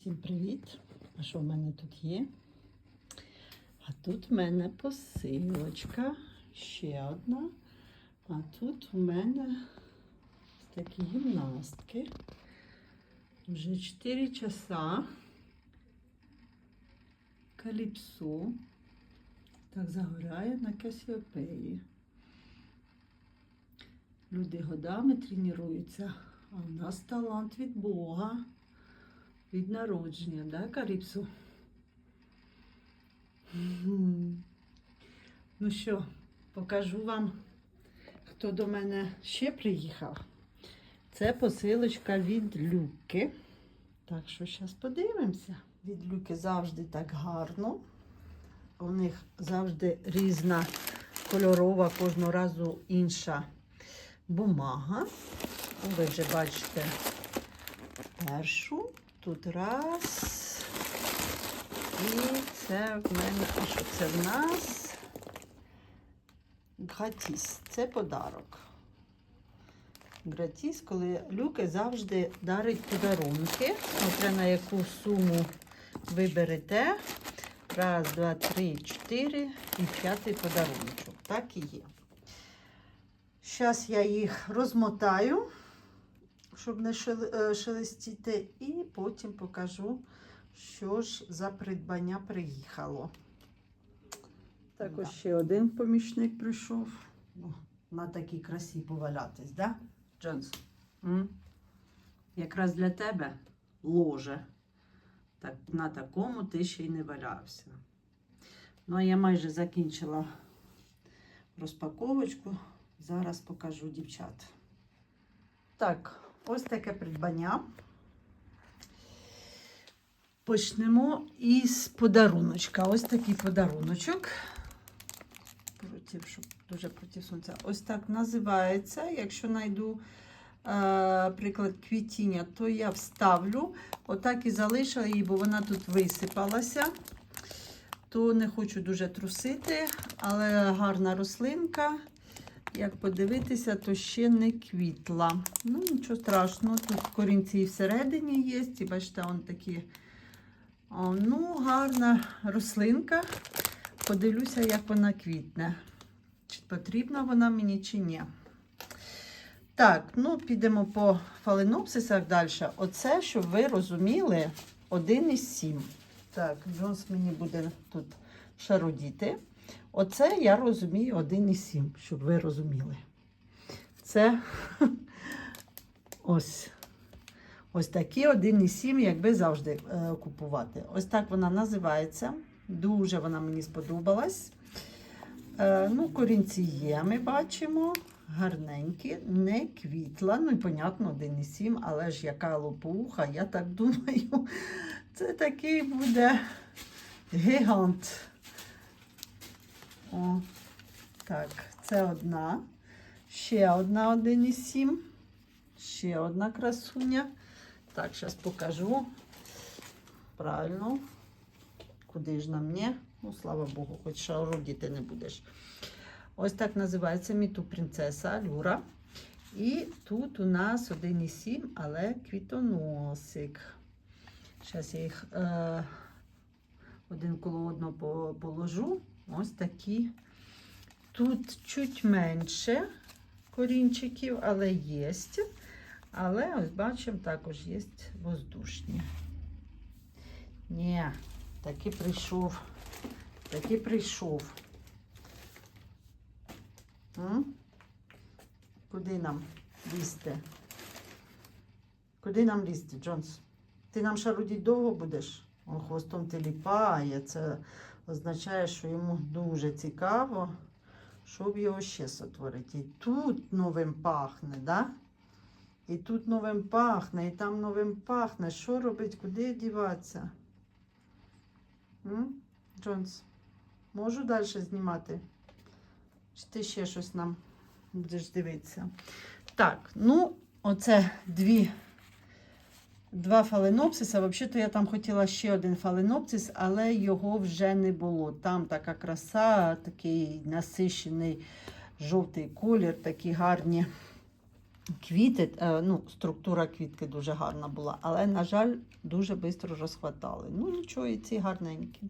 Всім привіт! А що в мене тут є? А тут в мене посилочка, ще одна. А тут у мене такі гімнастки. Вже 4 часа. Каліпсо. Так загорає на Касіопеї. Люди годами тренуються, а в нас талант від Бога. Від народження, да, Каріпсу? Ну що, покажу вам, хто до мене ще приїхав. Це посилочка від Люки. Так що зараз подивимося. Від Люки завжди так гарно. У них завжди різна кольорова, кожного разу інша бумага. Ви вже бачите першу. Тут раз. І це в мене, а що це в нас? Гратіс. Це подарок. Гратіс, коли люки завжди дарить подарунки. Смотря на яку суму ви берете. Раз, два, три, чотири і п'ятий подарунок. Так і є. Зараз я їх розмотаю щоб не е, шелестіти, і потім покажу, що ж за придбання приїхало. Також ще один помічник прийшов. Ну, на такій красі повалятись, да? Джонс? М? Якраз для тебе ложе. Так, на такому ти ще й не валявся. Ну, а я майже закінчила розпаковочку. Зараз покажу дівчат. Так, ось таке придбання. Почнемо із подаруночка. Ось такий подаруночок. Проти, щоб дуже проти сонця. Ось так називається. Якщо знайду е, приклад квітіння, то я вставлю. Отак і залишила її, бо вона тут висипалася. То не хочу дуже трусити, але гарна рослинка. Як подивитися, то ще не квітла. Ну, нічого страшного, тут корінці і всередині є. І бачите, он такі. О, ну, гарна рослинка. Подивлюся, як вона квітне. Чи потрібна вона мені, чи ні. Так, ну підемо по фаленопсисах далі. Оце, щоб ви розуміли, 1,7. Так, Джонс мені буде тут шарудіти. Оце я розумію 1,7, щоб ви розуміли. Це ось ось такі 1,7, якби завжди е, купувати. Ось так вона називається. Дуже вона мені сподобалась. Е, ну, корінці є, ми бачимо. Гарненькі, не квітла. Ну, і понятно, 1,7, але ж яка лопуха, я так думаю, це такий буде гігант. О, так, це одна. Ще одна 1,7. Ще одна красуня. Так, зараз покажу. Правильно. Куди ж нам не? Ну, слава Богу, хоч шарудіти не будеш. Ось так називається Міту принцеса Люра. І тут у нас 1,7, але квітоносик. Зараз я їх е, один коло одного положу. Ось такі. Тут чуть менше корінчиків, але є. Але ось бачимо, також є воздушні. Ні, таки прийшов. Таки прийшов. М? Куди нам лізти? Куди нам лізти, Джонс? Ти нам шарудіть довго будеш? Он хвостом теліпає. Це означає, що йому дуже цікаво, щоб його ще сотворити. І тут новим пахне, да? І тут новим пахне, і там новим пахне. Що робить, куди діватися? М? Джонс, можу далі знімати? Чи ти ще щось нам будеш дивитися? Так, ну, оце дві. Два фаленопсиса. Взагалі-то я там хотіла ще один фаленопсис, але його вже не було. Там така краса, такий насищений жовтий колір, такі гарні Квіти, е, ну, структура квітки дуже гарна була, але, на жаль, дуже швидко розхватали. Ну, нічого, і ці гарненькі.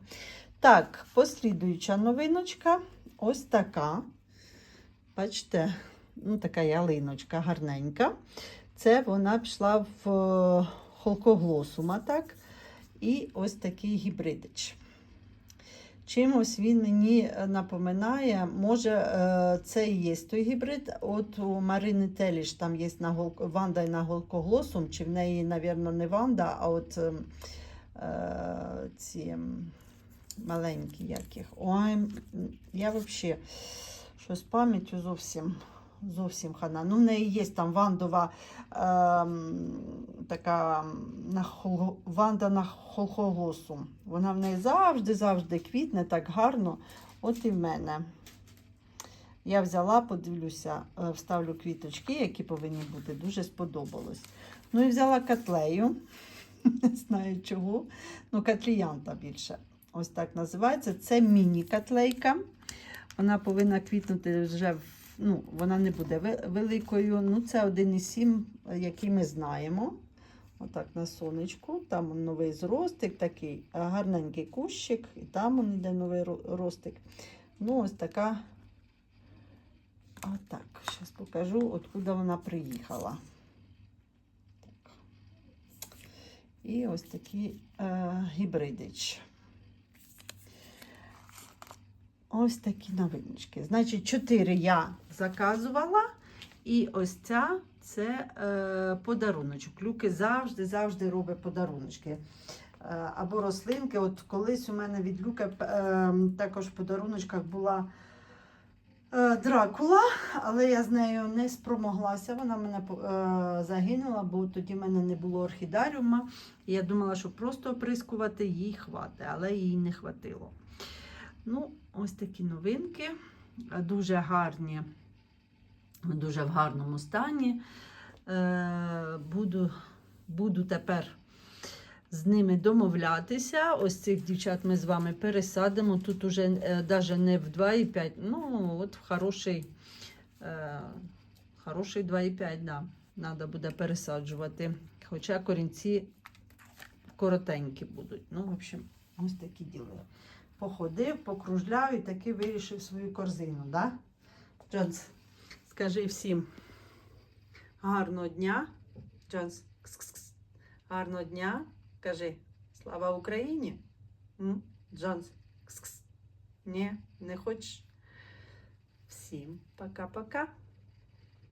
Так, послідуюча новиночка. Ось така. Бачите, ну, така ялиночка гарненька. Це вона пішла в холкоглосума, так? І ось такий гібридич. Чимось він мені е, напоминає, може, е, це і є той гібрид. От у Марини Теліш там є на гол... Ванда на голкоглосум, чи в неї, мабуть, не Ванда, а от ем, е, ці ем, маленькі яких. Ой, я взагалі щось пам'яттю зовсім. Зовсім хана. Ну, в неї є там вандова ем, така на хол... ванда на холхоглосу. Вона в неї завжди-завжди квітне так гарно. От і в мене. Я взяла, подивлюся, е, вставлю квіточки, які повинні бути. Дуже сподобалось. Ну і взяла котлею. Не знаю чого. Ну, котліянта більше. Ось так називається. Це міні-котлейка. Вона повинна квітнути вже в ну, вона не буде великою. Ну, це 1,7, який ми знаємо. Отак на сонечку. Там новий зростик, такий гарненький кущик, і там он йде новий ро- ростик. Ну, ось така. Отак. Зараз покажу, откуда вона приїхала. І ось такий е, гібридич. Ось такі новиночки. Значить, чотири я заказувала. І ось ця це е, подаруночок. Люки завжди, завжди робить подаруночки. Е, або рослинки. От колись у мене від Люки е, також в подаруночках була е, дракула, але я з нею не спромоглася. Вона мене е, загинула, бо тоді в мене не було орхідаріума. І я думала, що просто оприскувати їй хватить, але їй не хватило. Ну, ось такі новинки. Е, Дуже гарні, дуже в гарному стані. Е, Буду, буду тепер з ними домовлятися. Ось цих дівчат ми з вами пересадимо. Тут уже навіть не в 2,5, ну, от в хороший, е, хороший 2,5, да. Треба буде пересаджувати. Хоча корінці коротенькі будуть. Ну, в общем, ось такі діли походив, покружляв і таки вирішив свою корзину, да? Джонс, скажи всім гарного дня. Джонс, кс-кс-кс. гарного дня. Кажи слава Україні. М? Джонс, кс-кс. Ні, не хочеш? Всім пока-пока.